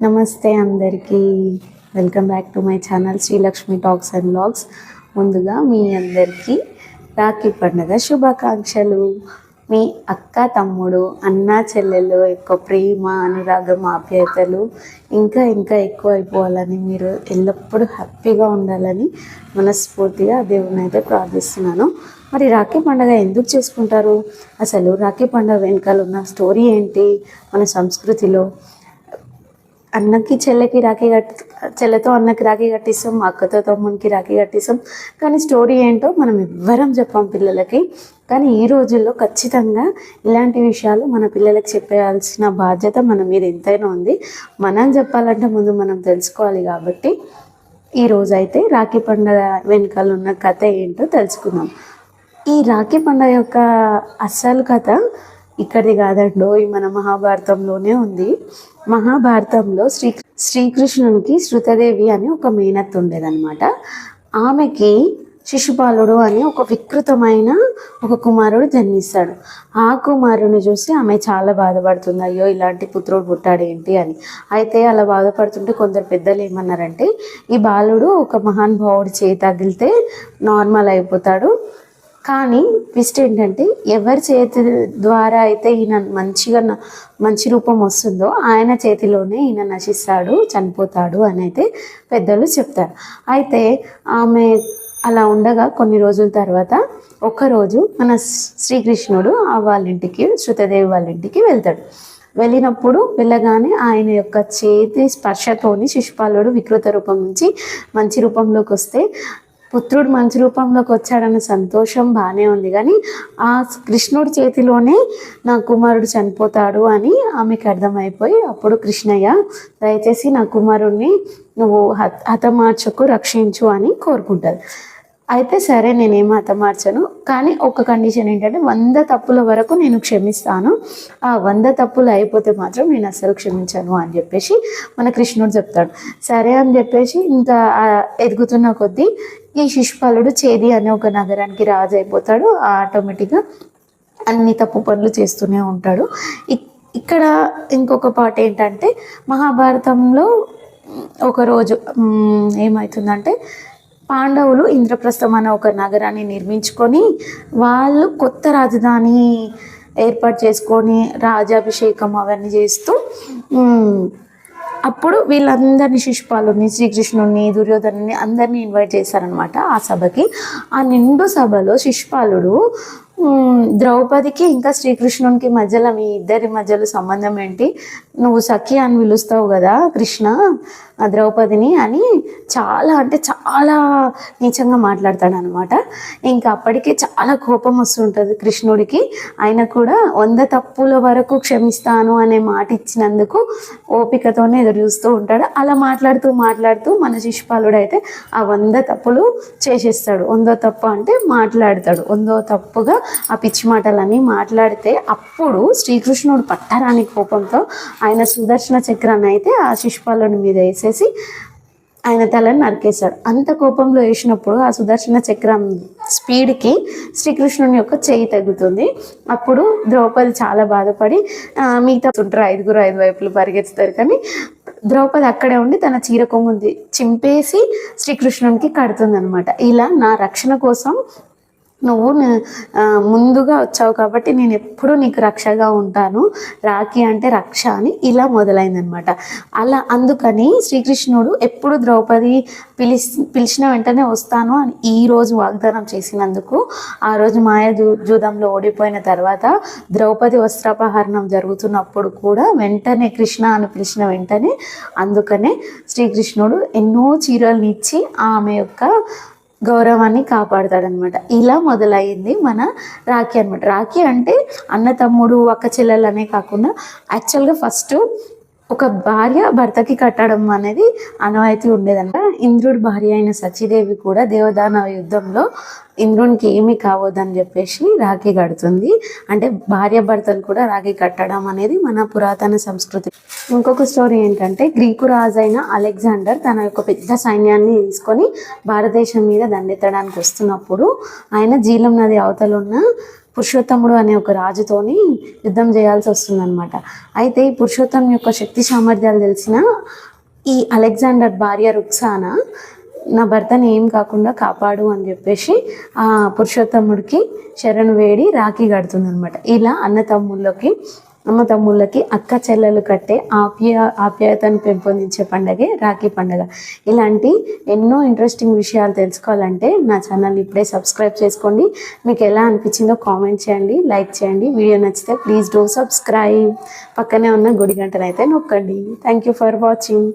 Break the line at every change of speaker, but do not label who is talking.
నమస్తే అందరికీ. Welcome back to my channel Srilakshmi talks and blogs ముందుగా మీ అందరికీ రాఖీ పండుగ శుభాకాంక్షలు. మీ అక్క తమ్ముడు అన్న చెల్లెలు ఎక్కువ ప్రేమ అనురాగం ఆప్యాయతలు ఇంకా ఇంకా ఎక్కువ అయిపోవాలని మీరు ఎల్లప్పుడూ హ్యాపీగా ఉండాలని మనస్ఫూర్తిగా దేవుని అయితే ప్రార్థిస్తున్నాను. మరి రాఖీ పండుగ ఎందుకు చేసుకుంటారు? అసలు రాఖీ పండుగ వెనకాల ఉన్న స్టోరీ ఏంటి? మన సంస్కృతిలో అన్నకి చెల్లెకి రాఖీ కట్టి చెల్లెతో అన్నకి రాఖీ కట్టిస్తాం అక్కతో తమ్మునికి రాఖీ కట్టిస్తాం. కానీ స్టోరీ ఏంటో మనం ఎవ్వరం చెప్పాం పిల్లలకి. కానీ ఈ రోజుల్లో ఖచ్చితంగా ఇలాంటి విషయాలు మన పిల్లలకు చెప్పేయాల్సిన బాధ్యత మన మీద ఎంతైనా ఉంది. మనం చెప్పాలంటే ముందు మనం తెలుసుకోవాలి కాబట్టి ఈ రోజైతే అయితే రాఖీ పండుగ వెనకాల ఉన్న కథ ఏంటో తెలుసుకుందాం. ఈ రాఖీ పండుగ యొక్క అసలు కథ ఇక్కడిది కాదండో ఈ మన మహాభారతంలోనే ఉంది. మహాభారతంలో శ్రీ శ్రీకృష్ణునికి శృతదేవి అని ఒక మేనత్ ఉండేదన్నమాట. ఆమెకి శిశుపాలుడు అని ఒక వికృతమైన ఒక కుమారుడు జన్మిస్తాడు. ఆ కుమారుని చూసి ఆమె చాలా బాధపడుతుంది. అయ్యో ఇలాంటి పుత్రుడు పుట్టాడు ఏంటి అని. అయితే అలా బాధపడుతుంటే కొందరు పెద్దలు ఏమన్నారంటే ఈ బాలుడు ఒక మహానుభావుడి చేయి తగిలితే నార్మల్ అయిపోతాడు. కానీ ట్విస్ట్ ఏంటంటే ఎవరి చేతి ద్వారా అయితే ఈయన మంచిగా న- మంచి రూపం వస్తుందో ఆయన చేతిలోనే ఈయన నశిస్తాడు చనిపోతాడు అని అయితే పెద్దలు చెప్తారు. అయితే ఆమె అలా ఉండగా కొన్ని రోజుల తర్వాత ఒకరోజు మన శ్రీకృష్ణుడు ఆ వాళ్ళ ఇంటికి శృతదేవి వాళ్ళ ఇంటికి వెళ్తాడు. వెళ్ళినప్పుడు వెళ్ళగానే ఆయన యొక్క చేతి స్పర్శతోని శిశుపాలుడు వికృత రూపం నుంచి మంచి రూపంలోకి వస్తే పుత్రుడు మంచి రూపంలోకి వచ్చాడన్న సంతోషం బాగానే ఉంది. కానీ ఆ కృష్ణుడి చేతిలోనే నా కుమారుడు చనిపోతాడు అని ఆమెకు అర్థమైపోయి అప్పుడు కృష్ణయ్య దయచేసి నా కుమారుణ్ణి నువ్వు హత హతమార్చకు రక్షించు అని కోరుకుంటారు అయితే సరే నేనేం మార్చను. కానీ ఒక కండిషన్ ఏంటంటే వంద తప్పుల వరకు నేను క్షమిస్తాను. ఆ వంద తప్పులు అయిపోతే మాత్రం నేను అస్సలు క్షమించను అని చెప్పేసి మన కృష్ణుడు చెప్తాడు. సరే అని చెప్పేసి ఇంకా ఎదుగుతున్న కొద్దీ ఈ శిశుపాలుడు చేది అనే ఒక నగరానికి రాజు అయిపోతాడు. ఆటోమేటిక్గా అన్ని తప్పు పనులు చేస్తూనే ఉంటాడు. ఇక్కడ ఇంకొక పాట ఏంటంటే మహాభారతంలో ఒకరోజు ఏమవుతుందంటే పాండవులు ఇంద్రప్రస్థం అనే ఒక నగరాన్ని నిర్మించుకొని వాళ్ళు కొత్త రాజధాని ఏర్పాటు చేసుకొని రాజాభిషేకం అవన్నీ చేస్తూ అప్పుడు వీళ్ళందరినీ శిశుపాలుని శ్రీకృష్ణుని దుర్యోధనుని అందరినీ ఇన్వైట్ చేశారనమాట ఆ సభకి. ఆ నిండు సభలో శిశుపాలుడు ద్రౌపదికి ఇంకా శ్రీకృష్ణునికి మధ్యలో మీ ఇద్దరి మధ్యలో సంబంధం ఏంటి? నువ్వు సఖి అని పిలుస్తావు కదా కృష్ణ ఆ ద్రౌపదిని అని చాలా అంటే చాలా నీచంగా మాట్లాడతాడు అనమాట ఇంకా అప్పటికే చాలా కోపం వస్తుంటుంది కృష్ణుడికి. ఆయన కూడా వంద తప్పుల వరకు క్షమిస్తాను అనే మాట ఇచ్చినందుకు ఓపికతోనే ఎదురు చూస్తూ ఉంటాడు. అలా మాట్లాడుతూ మాట్లాడుతూ మన శిశుపాలుడు అయితే ఆ వంద తప్పులు చేసేస్తాడు. వందో తప్పు అంటే మాట్లాడతాడు. వందో తప్పుగా ఆ పిచ్చి మాటలన్నీ మాట్లాడితే అప్పుడు శ్రీకృష్ణుడు పట్టరాని కోపంతో ఆయన సుదర్శన చక్రాన్ని అయితే ఆ శిశుపాలుని మీద వేసేసి ఆయన తలని నరికేశాడు. అంత కోపంలో వేసినప్పుడు ఆ సుదర్శన చక్రం స్పీడ్కి శ్రీకృష్ణుని యొక్క చేయి తగ్గుతుంది. అప్పుడు ద్రౌపది చాలా బాధపడి మిగతా ఉంటారు? ఐదుగురు ఐదు వైపులు పరిగెత్తుతారు కానీ ద్రౌపది అక్కడే ఉండి తన చీర కొంగుంది చింపేసి శ్రీకృష్ణునికి కడుతుంది అనమాట ఇలా నా రక్షణ కోసం నువ్వు ముందుగా వచ్చావు కాబట్టి నేను ఎప్పుడూ నీకు రక్షగా ఉంటాను. రాఖీ అంటే రక్ష అని ఇలా మొదలైందనమాట. అలా అందుకని శ్రీకృష్ణుడు ఎప్పుడు ద్రౌపది పిలిచి పిలిచిన వెంటనే వస్తాను అని ఈ రోజు వాగ్దానం చేసినందుకు ఆ రోజు మాయ జూ జూదంలో ఓడిపోయిన తర్వాత ద్రౌపది వస్త్రాపహరణం జరుగుతున్నప్పుడు కూడా వెంటనే కృష్ణ అని పిలిచిన వెంటనే అందుకనే శ్రీకృష్ణుడు ఎన్నో చీరలను ఇచ్చి ఆమె యొక్క గౌరవాన్ని కాపాడతాడనమాట. ఇలా మొదలైంది మన రాఖీ అనమాట రాఖీ అంటే అన్న తమ్ముడు అక్క చెల్లెలు అనే కాకుండా యాక్చువల్గా ఫస్ట్ ఒక భార్య భర్తకి కట్టడం అనేది అనవాయితీ ఉండేదంట. ఇంద్రుడి భార్య అయిన సచిదేవి కూడా దేవదానవ యుద్ధంలో ఇంద్రునికి ఏమీ కావద్దని చెప్పేసి రాఖీ కడుతుంది. అంటే భార్య భర్తలు కూడా రాఖీ కట్టడం అనేది మన పురాతన సంస్కృతి. ఇంకొక స్టోరీ ఏంటంటే గ్రీకు రాజైన అలెగ్జాండర్ తన యొక్క పెద్ద సైన్యాన్ని తీసుకొని భారతదేశం మీద దండెత్తడానికి వస్తున్నప్పుడు ఆయన జీలం నది అవతలున్న పురుషోత్తముడు అనే ఒక రాజుతోని యుద్ధం చేయాల్సి వస్తుందన్నమాట. అయితే ఈ పురుషోత్తం యొక్క శక్తి సామర్థ్యాలు తెలిసిన ఈ అలెగ్జాండర్ భార్య రుక్సానా నా భర్తని ఏం కాకుండా కాపాడు అని చెప్పేసి ఆ పురుషోత్తముడికి శరణు వేడి రాఖీ కడుతుంది అనమాట ఇలా అన్న తమ్ముళ్ళకి అమ్మ తమ్ముళ్ళకి అక్క చెల్లెలు కట్టే ఆప్య ఆప్యాయతను పెంపొందించే పండగే రాఖీ పండగ. ఇలాంటి ఎన్నో ఇంట్రెస్టింగ్ విషయాలు తెలుసుకోవాలంటే నా ఛానల్ ఇప్పుడే సబ్స్క్రైబ్ చేసుకోండి. మీకు ఎలా అనిపించిందో కామెంట్ చేయండి లైక్ చేయండి. వీడియో నచ్చితే ప్లీజ్ డూ సబ్స్క్రైబ్ పక్కనే ఉన్న గుడి గంటనైతే నొక్కండి. Thank you for watching